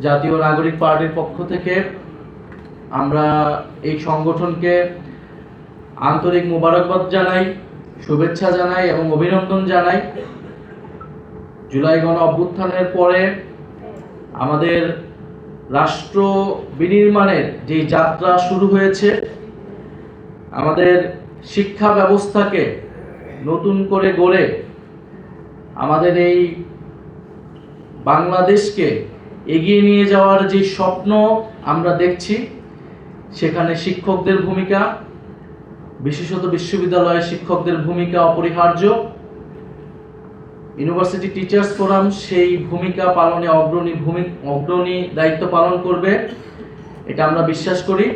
জাতীয় নাগরিক পার্টির পক্ষ থেকে আমরা এই সংগঠনকে আন্তরিক মোবারকবাদ জানাই, শুভেচ্ছা জানাই এবং অভিনন্দন জানাই। জুলাই গণ অভ্যুত্থানের পরে আমাদের রাষ্ট্র বিনির্মাণের যে যাত্রা শুরু হয়েছে, আমাদের শিক্ষা ব্যবস্থাকে নতুন করে গড়ে আমাদের এই বাংলাদেশকে এগিয়ে নিয়ে যাওয়ার যে স্বপ্ন আমরা দেখছি, সেখানে শিক্ষকদের ভূমিকা, বিশেষত বিশ্ববিদ্যালয়ে শিক্ষকদের ভূমিকা অপরিহার্য। ইউনিভার্সিটি টিচার্স ফোরাম সেই ভূমিকা পালনে অগ্রণী ভূমি, অগ্রণী দায়িত্ব পালন করবে, এটা আমরা বিশ্বাস করি।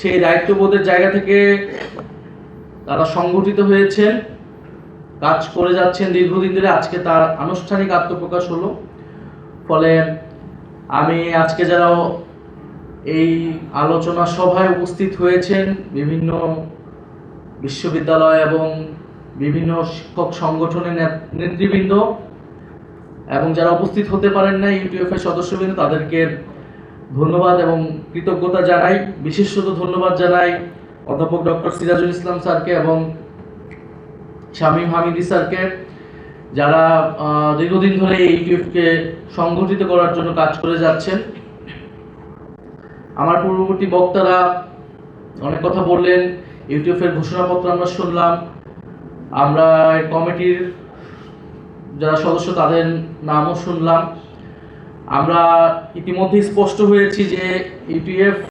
সেই দায়িত্ববোধের জায়গা থেকে তারা সংগঠিত হয়েছেন, কাজ করে যাচ্ছেন দীর্ঘদিন ধরে, আজকে তার আনুষ্ঠানিক আত্মপ্রকাশ হলো। ফলে আমি আজকে যারা এই আলোচনা সভায় উপস্থিত হয়েছেন, বিভিন্ন বিশ্ববিদ্যালয় এবং বিভিন্ন শিক্ষক সংগঠনের নেত- নেতৃবৃন্দ এবং যারা উপস্থিত হতে পারেন না ইউটিএফ এর সদস্যবৃন্দ, তাদেরকে ধন্যবাদ এবং কৃতজ্ঞতা জানাই। বিশেষত ধন্যবাদ জানাই অধ্যাপক ডক্টর সিরাজুল ইসলাম স্যারকে এবং শামীম হামিদি স্যারকে। যারা দীর্ঘদিন ধরে ইউটিউবকে সংগঠিত করার জন্য কাজ করে যাচ্ছেন, আমার পূর্ববর্তী বক্তারা অনেক কথা বললেন, ইউটিউবের ঘোষণাপত্র আমরা শুনলাম, আমরা কমিটির যারা সদস্য তাদের নামও শুনলাম। আমরা ইতিমধ্যে স্পষ্ট হয়েছি যে ইউটিএফ